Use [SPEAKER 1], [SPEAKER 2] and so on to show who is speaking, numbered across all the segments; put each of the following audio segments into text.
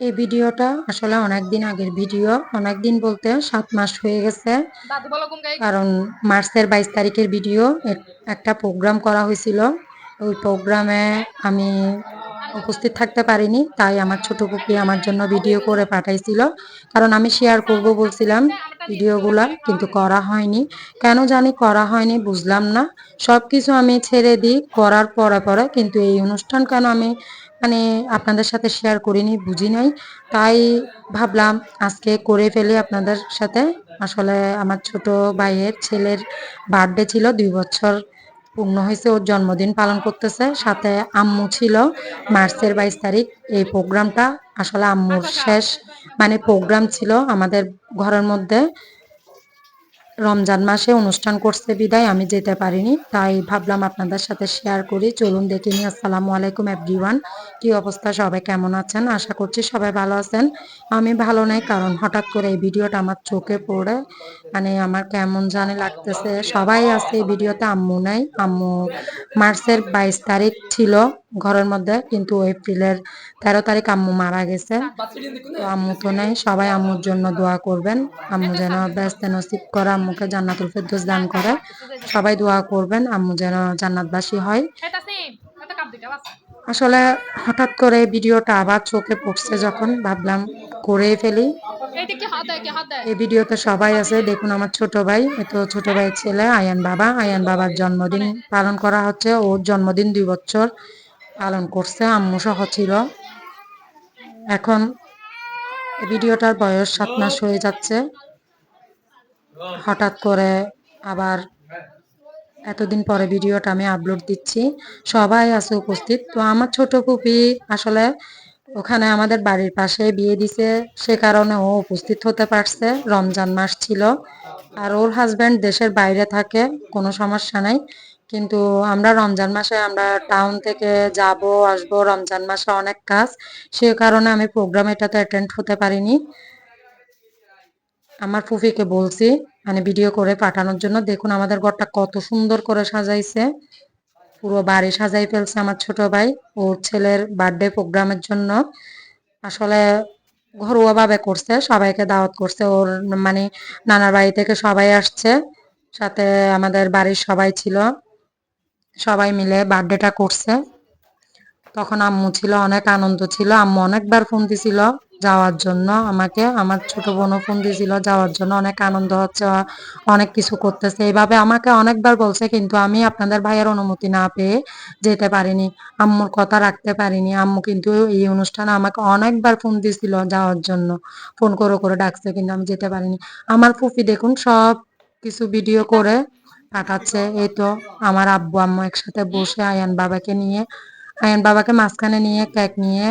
[SPEAKER 1] এই ভিডিওটা আসলে অনেক দিন আগের ভিডিও। অনেক দিন বলতে সাত মাস হয়ে গেছে। কারণ মার্চের বাইশ তারিখের ভিডিও একটা প্রোগ্রাম করা হয়েছিল। ওই প্রোগ্রামে আমি উপস্থিত থাকতে পারিনি তাই আমার ছোট পুপি আমার জন্য ভিডিও করে পাঠাইছিল। কারণ আমি শেয়ার করব বলছিলাম ভিডিওগুলা কিন্তু করা হয়নি। কেন জানি করা হয়নি বুঝলাম না। সব কিছু আমি ছেড়ে দিই করার পরে পরে কিন্তু এই অনুষ্ঠান কেন আমি মানে আপনাদের সাথে শেয়ার করিনি, বুঝি নাই। তাই ভাবলাম আজকে করে ফেলি আপনাদের সাথে। আসলে আমার ছোট ভাইয়ের ছেলের বার্থডে ছিল, দুই বছর পূর্ণ হয়েছে, ওর জন্মদিন পালন করতেছে। সাথে আম্মু ছিল, মার্চের বাইশ তারিখ এই প্রোগ্রামটা। আসলে আম্মুর শেষ মানে প্রোগ্রাম ছিল আমাদের ঘরের মধ্যে। রমজান মাসে অনুষ্ঠান করছে, বিদায় আমি যেতে পারিনি, তাই ভাবলাম আপনাদের সাথে শেয়ার করি। চলুন দেখে নিই, আসসালামু আলাইকুম এভরিওয়ান কি অবস্থা, সবাই কেমন আছেন? আশা করছি সবাই ভালো আছেন। আমি ভালো নেই, কারণ হঠাৎ করে এই ভিডিওটা আমার চোখে পড়ে মানে আমার কেমন জানে লাগতেছে। সবাই আছে এই ভিডিওতে, আম্মু নাই। আম্মু মার্চের বাইশ তারিখ ছিল। ঘরের মধ্যে, কিন্তু এপ্রিলের তেরো তারিখ আম্মু মারা গেছে। তো আম্মু তো নেই, সবাই আম্মুর জন্য দোয়া করবেন। আম্মু যেন ব্যস্ত নসিব করে, আম্মুকে জান্নাতুল ফেরদৌস দান করে। সবাই দোয়া করবেন, আম্মু যেন জান্নাতবাসী হয়। আসলে হঠাৎ করে ভিডিওটা আবার চোখে পড়ছে যখন, ভাবলাম করে ফেলি। এই ভিডিওতে সবাই আছে, দেখুন আমার ছোট ভাই এত ছোট ভাইয়ের ছেলে, আয়ান বাবা। আয়ান বাবার জন্মদিন পালন করা হচ্ছে, ওর জন্মদিন দুই বছর। পালন করছে, আম্মু সহ ছিল। এখন ভিডিওটার বয়স সাত মাস হয়ে যাচ্ছে। হঠাৎ করে আবার এতদিন পরে ভিডিওটা আমি আপলোড দিচ্ছি। সবাই আছে উপস্থিত। তো আমার ছোট পুপি আসলে ওখানে আমাদের বাড়ির পাশে বিয়ে দিছে, সে কারণে ও উপস্থিত হতে পারছে। রমজান মাস ছিল। আর ওর হাজব্যান্ড দেশের বাইরে থাকে, কোনো সমস্যা নাই। কিন্তু আমরা রমজান মাসে আমরা টাউন থেকে যাব, আসব, রমজান মাসে অনেক কাজ। সে কারণে আমি প্রোগ্রাম এটাতে অ্যাটেন্ড হতে পারিনি। আমার ফুফিকে বলছি মানে ভিডিও করে পাঠানোর জন্য, দেখুন আমাদের ঘরটা কত সুন্দর করে সাজাইছে। পুরো বাড়ি সাজাই ফেলছে আমার ছোট ভাই। ওর ছেলের বার্থডে প্রোগ্রামের জন্য। আসলে ঘরোয়াভাবে করছে, সবাইকে দাওয়াত করছে। ওর মানে নানার বাড়ি থেকে সবাই আসছে, সাথে আমাদের বাড়ির সবাই ছিল। সবাই মিলে বার্থডেটা করছে। তখন আম্মু ছিল, অনেক আনন্দ ছিল। আম্মু অনেকবার ফোন দিছিল। যাওয়ার জন্য আমাকে, আমার ছোট বোনও ফোন দিয়েছিল যাওয়ার জন্য, অনেক আনন্দ হচ্ছে, অনেক কিছু করতেছে। এইভাবে আমাকে অনেকবার বলছে, কিন্তু আমি আপনাদের ভাইয়ের অনুমতি না পেয়ে যেতে পারিনি, আম্মুর কথা রাখতে পারিনি। আম্মু কিন্তু এই অনুষ্ঠানে আমাকে অনেকবার ফোন দিয়েছিল যাওয়ার জন্য, ফোন করে করে ডাকছে, কিন্তু আমি যেতে পারিনি। আমার ফুফি দেখুন, সব কিছু ভিডিও করে পাঠাচ্ছে। এই তো, আমার আব্বু, আম্মু একসাথে বসে আয়ান বাবাকে নিয়ে আয়ান বাবাকে মাঝখানে নিয়ে কেক নিয়ে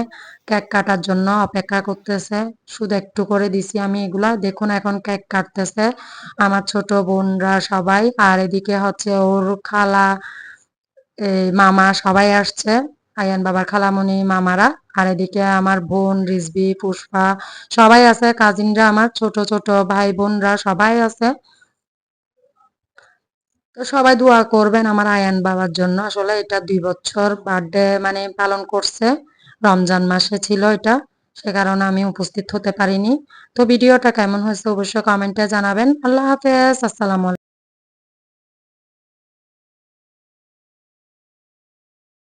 [SPEAKER 1] কেক কাটার জন্য অপেক্ষা করতেছে। শুধু একটু করে দিছি আমি এগুলা। দেখুন এখন কেক কাটতেছে আমার ছোট বোনরা সবাই। আর এদিকে হচ্ছে ওর খালা মামা সবাই আসছে। আয়ান বাবার খালামণি, মামারা। আর এদিকে আমার বোন রিজবি পুষ্পা সবাই আছে। কাজিনরা আমার ছোট ছোট ভাই বোনরা সবাই আছে। তো সবাই দোয়া করবেন আমার আয়ান বাবার জন্য। আসলে এটা দুই বছর বার্থডে মানে পালন করছে। রমজান মাসে ছিল এটা, সে কারণে আমি উপস্থিত হতে পারিনি। তো ভিডিওটা কেমন হয়েছে অবশ্যই কমেন্টে জানাবেন। আল্লাহ হাফেজ, আসসালামু